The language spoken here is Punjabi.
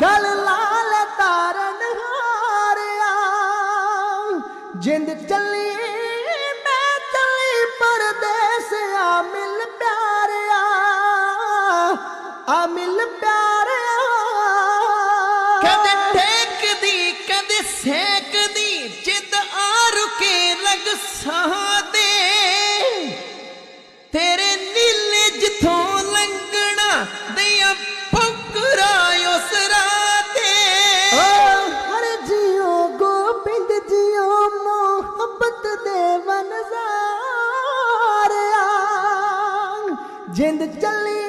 ਗਲ ਲਾਲ ਤਾਰਨ ਹਾਰਿਆ ਜਿੰਦ ਚੱਲੀ ਮੈਂ ਚੱਲੀ ਪਰਦੇਸ ਆ ਮਿਲ ਪਿਆਰਿਆ, ਆ ਮਿਲ ਪਿਆਰਿਆ। ਜਿੰਦ ਚੱਲੀ